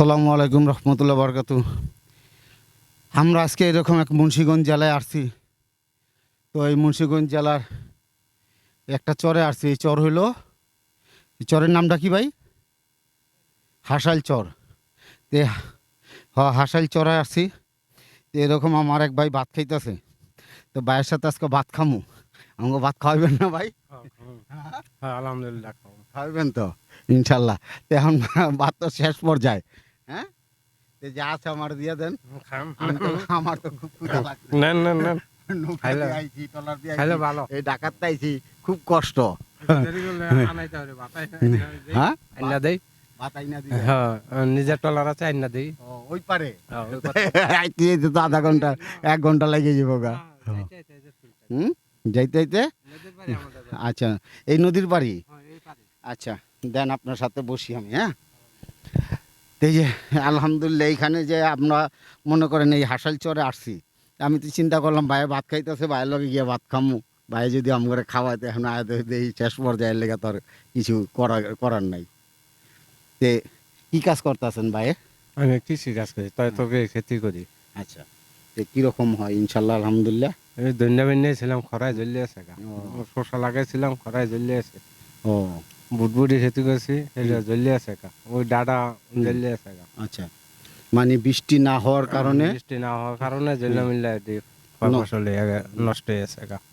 আসসালামু আলাইকুম রহমতুল্লাহ বরকাতু। আমরা আজকে এরকম এক মুন্সীগঞ্জ জেলায় আসছি। তো এই মুন্সীগঞ্জ জেলার একটা চরে আসছি। এই চর হইল এই চরের নামটা কি ভাই? হাসাইল চর। তে হ হাসাইল চরে আসছি। তো এরকম আমার এক ভাই ভাত খাইতেছে। তো ভাইয়ের সাথে আজকে ভাত খামু। আমাকে ভাত খাওয়াবেন না ভাই? হ্যাঁ আলহামদুলিল্লাহ খাওয়াবেন তো ইনশাল্লাহ। তো এখন ভাত তো শেষ পর্যায়ে। হ্যাঁ? তো যা আছে আমার দিয়ে দেন। আমার তো খুব ক্ষুধা লাগছে। এই ডাকাত আইছি খুব কষ্ট। হ্যাঁ? আইনা দেই। দিবে। হ্যাঁ নিজের টলার আছে আইনা দেই। ওই পারে? হ্যাঁ, তো আধা ঘণ্টা এক ঘণ্টা লেগে যাব গা। হুম? যাইতে যাইতে? আচ্ছা এই নদীর বাড়ি আচ্ছা দেন আপনার সাথে বসি আমি হ্যাঁ? এই যে আলহামদুলিল্লাহ এইখানে যে আমরা মনে করেন এই হাসাল চরে আসছি। আমি তো চিন্তা করলাম ভাই ভাত খাইতেছে ভাইয়ের লগে গিয়ে ভাত খামু। ভাই যদি আম করে খাওয়াইতে এখন আয়াতে এই শেষ পর্যায়ের লেগে তো আর কিছু করা করার নাই। তে কি কাজ করতেছেন ভাই আমি কৃষি কাজ করি তাই তোকে খেতি করি। আচ্ছা তে কীরকম হয়? ইনশাল্লাহ আলহামদুলিল্লাহ। দৈন্য বেন্যে ছিলাম খরায় জ্বলিয়ে আছে। শসা লাগাইছিলাম খরায় জ্বলিয়ে আছে। ও। বুটবুটি খেতি করছি এটা জ্বলিয়ে আছে ওই ডাডা জ্বলিয়ে আছে আচ্ছা। মানে বৃষ্টি না হওয়ার কারণে? বৃষ্টি না হওয়ার কারণে জ্বলে মিললে ফসল নষ্ট হয়ে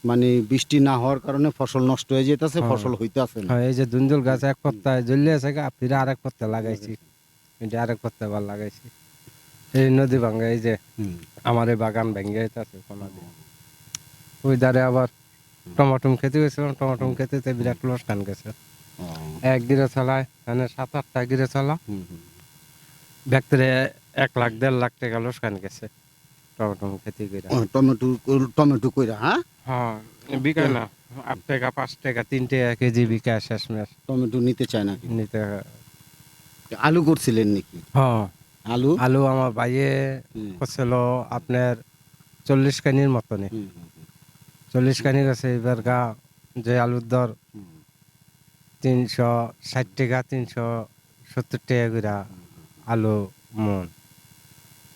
মানে বৃষ্টি না হওয়ার কারণে ফসল নষ্ট হয়ে যেতেছে হ্যাঁ। ফসল হইতেছে না। হ্যাঁ এই যে দুন্দুল গাছ এক পত্তা আছে গা ফিরে আরেক পত্তা লাগাইছি। এটা আরেক পত্তা আবার লাগাইছি। এই নদী ভাঙ্গা এই যে। আমার এই বাগান ভেঙে যেতেছে কোনা দিয়ে। ওই ধারে আবার টমাটম খেতে গেছিলাম টমাটম খেতে বিরাট লোকসান গেছে। এক গিরে চালায় মানে সাত আটটা গিরে চালা। ব্যক্তিরে এক লাখ দেড় লাখ টাকা লোকসান গেছে টমাটম খেতে গিয়ে টমেটো টমেটো কইরা হ্যাঁ? হ্যাঁ বিকায় না আট টাকা পাঁচ টাকা তিন টাকা কেজি বিকায় শেষ মেশ টমেটো নিতে চায় নাকি? নিতে আলু করছিলেন নাকি? হ্যাঁ। আলু? আলু আমার বাইয়ে করছিল আপনার চল্লিশ কানির মতনে। চল্লিশ কানির আছে এবার গা যে আলুর দর। তিনশো ষাট টাকা তিনশো সত্তর টাকা করে আলু মন।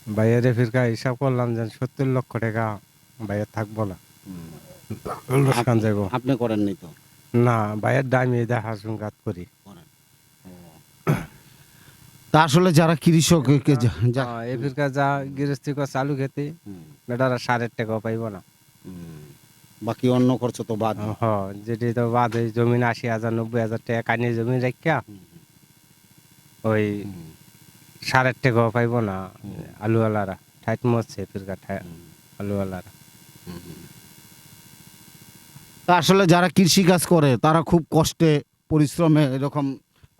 বাইরে ফিরকা হিসাব করলাম যে সত্তর লক্ষ টাকা বাইরে থাকব না। হুম। লোকসান যাব আপনি করেন নাই তো? না বাইরের দামি দেখা সুঙ্গাত করি। তা আসলে যারা কৃষক কে যা- হ্যাঁ, যা গৃহস্থী করছে আলু খেতে বেটারা সাড়ের টাকাও পাইব না। বাকি অন্য খরচ তো বাদ। হ যেটি তো বাদ এই জমিন আশি হাজার নব্বই হাজার টাকা কানি জমি রাখিয়া ওই সাড়ের টাকাও পাইব না। আলুওয়ালারা। ঠাইট মরছে ফিরকা আলুওয়ালারা। তা আসলে যারা কৃষি কাজ করে তারা খুব কষ্টে পরিশ্রমে এরকম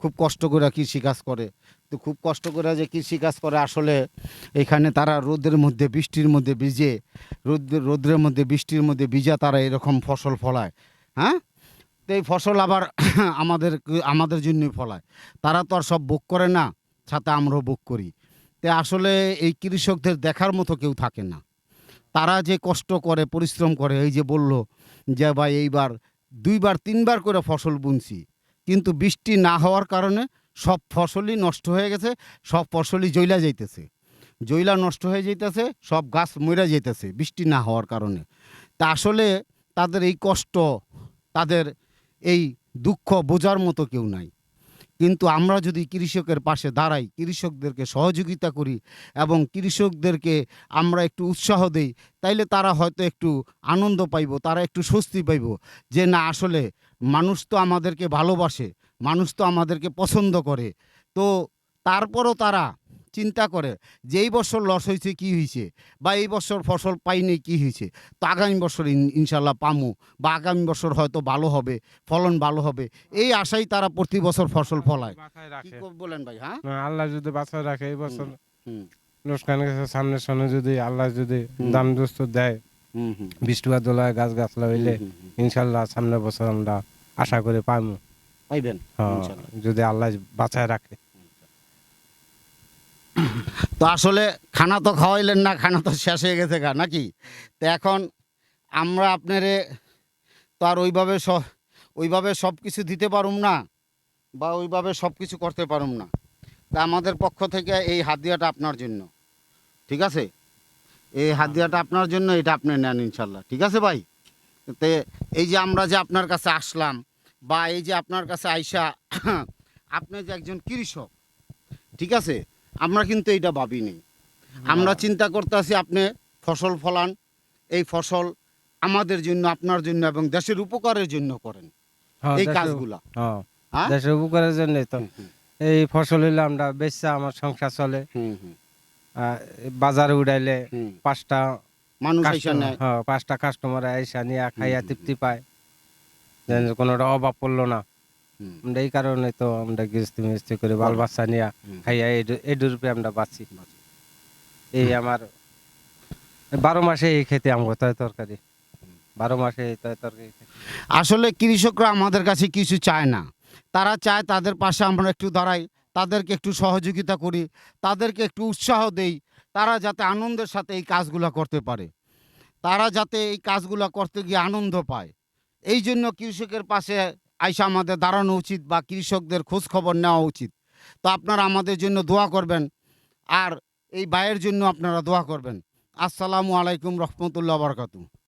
খুব কষ্ট করে কৃষি কাজ করে। তো খুব কষ্ট করে যে কৃষি কাজ করে আসলে এখানে তারা রোদের মধ্যে, বৃষ্টির মধ্যে ভিজে, রোদ রোদ্রের মধ্যে, বৃষ্টির মধ্যে ভিজা তারা এরকম ফসল ফলায় হ্যাঁ? তো এই ফসল আবার আমাদের আমাদের জন্যই ফলায়। তারা তো আর সব বুক করে না, সাথে আমরাও বুক করি। তো আসলে এই কৃষকদের দেখার মতো কেউ থাকে না। তারা যে কষ্ট করে, পরিশ্রম করে, এই যে বলল যে ভাই এইবার দুইবার, তিনবার করে ফসল বুনছি। কিন্তু বৃষ্টি না হওয়ার কারণে সব ফসলই নষ্ট হয়ে গেছে, সব ফসলই জইলা যাইতেছে। জইলা নষ্ট হয়ে যাইতেছে, সব গাছ মরে যাইতেছে, বৃষ্টি না হওয়ার কারণে। তা আসলে তাদের এই কষ্ট, তাদের এই দুঃখ বোঝার মতো কেউ নাই। কিন্তু আমরা যদি কৃষকের পাশে দাঁড়াই, কৃষকদেরকে সহযোগিতা করি এবং কৃষকদেরকে আমরা একটু উৎসাহ দেই, তাইলে তারা হয়তো একটু আনন্দ পাইব, তারা একটু স্বস্তি পাইব যে না, আসলে মানুষ তো আমাদেরকে ভালোবাসে মানুষ তো আমাদেরকে পছন্দ করে। তো তারপরও তারা চিন্তা করে যে এই বছর লস হয়েছে কি হয়েছে বা এই বছর ফসল পাইনি কি হয়েছে। তো আগামী বছর ইনশাল্লাহ পামু বা আগামী বছর হয়তো ভালো হবে ফলন ভালো হবে। এই আশাই তারা প্রতি বছর ফসল ফলায়। কি বলেন ভাই হ্যাঁ? আল্লাহ যদি বাছাই রাখে এই বছর। সামনের সনে যদি আল্লাহ যদি। দান দুস্থ দেয় হুম হুম। বৃষ্টি দোলায় গাছ গাছ লাগাইলে হুম, হুম, হুম। ইনশাল্লাহ সামনের বছর আমরা আশা করে পাবো পাইবেন হ্যাঁ, যদি আল্লাহ বাঁচায় রাখে। তো আসলে খানা তো খাওয়াইলেন না খানা তো শেষ হয়ে গেছে গা নাকি? তো এখন আমরা আপনারে তো আর ওইভাবে স- ওইভাবে সব কিছু দিতে পারুম না বা ওইভাবে সব কিছু করতে পারুম না। তা আমাদের পক্ষ থেকে এই হাদিয়াটা আপনার জন্য ঠিক আছে? এই হাদিয়াটা আপনার জন্য এটা আপনি নেন ইনশাল্লাহ ঠিক আছে ভাই? তে এই যে আমরা যে আপনার কাছে আসলাম বা এই যে আপনার কাছে আইসা আপনি যে একজন কৃষক ঠিক আছে? আমরা কিন্তু এইটা ভাবিনি। আমরা চিন্তা করতেছি আপনি ফসল ফলান এই ফসল আমাদের জন্য আপনার জন্য এবং দেশের উপকারের জন্য করেন। হ্যাঁ, এই কাজগুলা। হ্যাঁ। হ্যাঁ? দেশের উপকারের জন্য তো। এই ফসল হইলে আমরা বেচা আমার সংসার চলে। বাজারে উড়াইলে পাঁচটা মানুষ কাস্টমার পাঁচটা কাস্টমার আইসা নিয়ে খাইয়া তৃপ্তি পায়। কোনোটা অভাব পড়ল না। আমরা এই কারণে তো আমরা গৃহস্থী মিস্ত্রি করে বাল। বাচ্চা নিয়ে। খাইয়া এই রূপে আমরা বাঁচি। এই আমার বারো মাসে এই খেতে আমগো তয় তরকারি। বারো মাসে এই তয় তরকারি আসলে কৃষকরা আমাদের কাছে কিছু চায় না। তারা চায় তাদের পাশে আমরা একটু দাঁড়াই তাদেরকে একটু সহযোগিতা করি তাদেরকে একটু উৎসাহ দেই তারা যাতে আনন্দের সাথে এই কাজগুলো করতে পারে। তারা যাতে এই কাজগুলো করতে গিয়ে আনন্দ পায়। এই জন্য কৃষকের পাশে আইসা আমাদের দাঁড়ানো উচিত বা কৃষকদের খোঁজ খবর নেওয়া উচিত। তো আপনারা আমাদের জন্য দোয়া করবেন আর এই বায়ের জন্য আপনারা দোয়া করবেন। আসসালামু আলাইকুম রহমতুল্লাহ বরকাতু